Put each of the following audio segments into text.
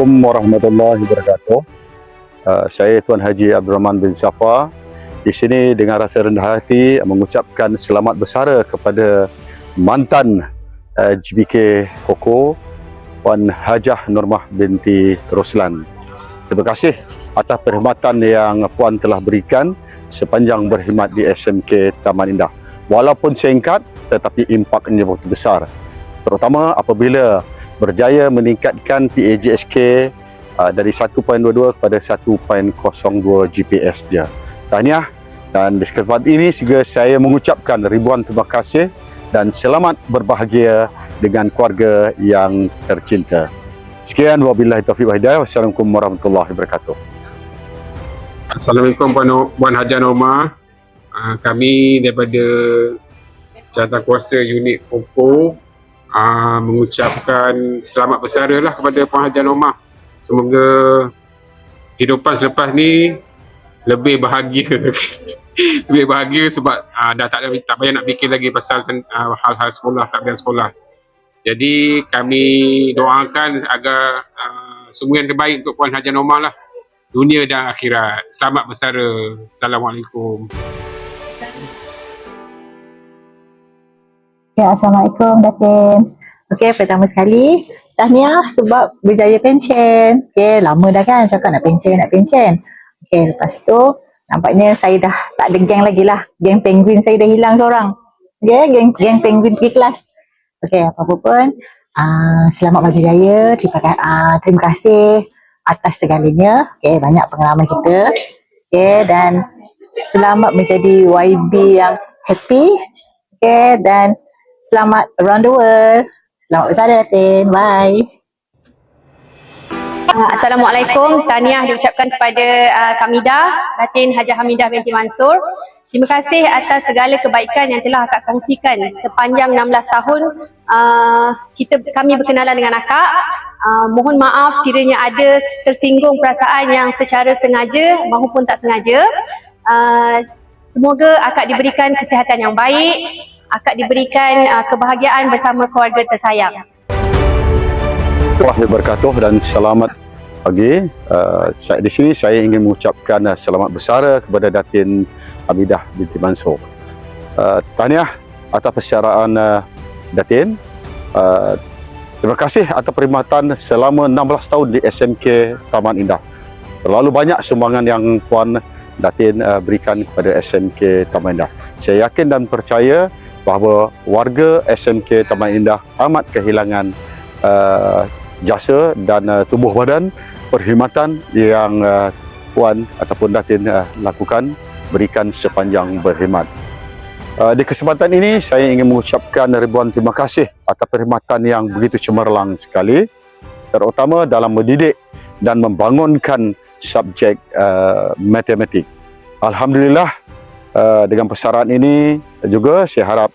Assalamualaikum warahmatullahi wabarakatuh. Uh, saya Tuan Haji Abdul Rahman bin Zafar. Di sini dengan rasa rendah hati mengucapkan selamat bersara kepada mantan uh, GBK Koko Puan Hajah Nurmah binti Roslan. Terima kasih atas perkhidmatan yang puan telah berikan sepanjang berkhidmat di SMK Taman Indah. Walaupun singkat tetapi impaknya begitu besar. Terutama apabila berjaya meningkatkan PAJSK uh, dari 1.22 kepada 1.02 GPS je. Tahniah dan di kesempatan ini juga saya mengucapkan ribuan terima kasih dan selamat berbahagia dengan keluarga yang tercinta. Sekian wabillahi taufiq wa hidayah. Wassalamualaikum warahmatullahi wabarakatuh. Assalamualaikum Puan, Puan Hajar Norma. Uh, kami daripada Jawatankuasa Unit Pokok uh, mengucapkan selamat bersara lah kepada Puan Hajar Norma. Semoga kehidupan selepas ni lebih bahagia. lebih bahagia sebab uh, dah tak, tak payah nak fikir lagi pasal uh, hal-hal sekolah, tak sekolah. Jadi kami doakan agar uh, semua yang terbaik untuk Puan Hajar Norma lah dunia dan akhirat. Selamat bersara. Assalamualaikum. Ya, Assalamualaikum Datin. Okey, pertama sekali tahniah sebab berjaya pension. Okey, lama dah kan cakap nak pension, nak pension. Okey, lepas tu nampaknya saya dah tak ada geng lagi lah. Geng penguin saya dah hilang seorang. Okey, geng geng penguin pergi kelas. Okey, apa-apa pun uh, selamat maju jaya. Terima, uh, terima kasih atas segalanya. Okey, banyak pengalaman kita. Okey, dan selamat menjadi YB yang happy. Okey, dan Selamat around the world. Selamat bersara Tin. Bye. Uh, Assalamualaikum. Tahniah diucapkan kepada uh, Kamida, Datin Hajah Hamidah binti Mansur. Terima kasih atas segala kebaikan yang telah akak kongsikan sepanjang 16 tahun uh, kita kami berkenalan dengan akak. Uh, mohon maaf sekiranya ada tersinggung perasaan yang secara sengaja maupun tak sengaja. Uh, semoga akak diberikan kesihatan yang baik, akak diberikan uh, kebahagiaan bersama keluarga tersayang. Allah wabarakatuh dan selamat pagi. Uh, saya, di sini saya ingin mengucapkan uh, selamat bersara kepada Datin Hamidah binti Mansur. Uh, tahniah atas persyaraan uh, Datin. Uh, terima kasih atas perkhidmatan selama 16 tahun di SMK Taman Indah. Terlalu banyak sumbangan yang Puan Datin uh, berikan kepada SMK Taman Indah. Saya yakin dan percaya bahawa warga SMK Taman Indah amat kehilangan uh, jasa dan uh, tubuh badan perkhidmatan yang uh, Puan ataupun Datin uh, lakukan berikan sepanjang berkhidmat. Uh, di kesempatan ini saya ingin mengucapkan ribuan terima kasih atas perkhidmatan yang begitu cemerlang sekali terutama dalam mendidik dan membangunkan subjek uh, matematik. Alhamdulillah uh, dengan persaraan ini juga saya harap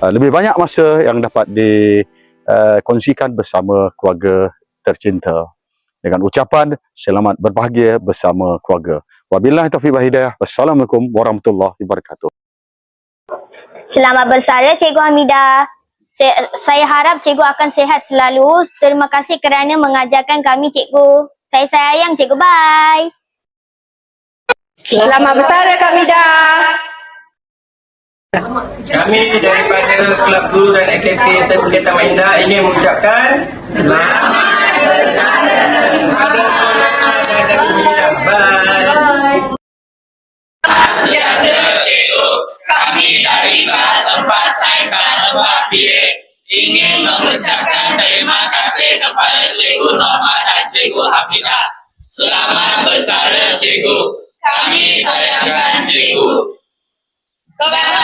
uh, lebih banyak masa yang dapat dikongsikan bersama keluarga tercinta. Dengan ucapan selamat berbahagia bersama keluarga. Wabillahi taufiq wal hidayah. Wassalamualaikum warahmatullahi wabarakatuh. Selamat bersara Cikgu Hamidah. Saya, saya harap cikgu akan sihat selalu. Terima kasih kerana mengajarkan kami cikgu. Saya sayang cikgu. Bye. Selamat bersara Kamida. Kami daripada Kelab Guru dan AKP SMK Taman Indah ingin mengucapkan Selamat ingin mengucapkan terima kasih kepada Cikgu Norma dan Cikgu Hamidah. Selamat bersara Cikgu. Kami sayangkan Cikgu. Bye.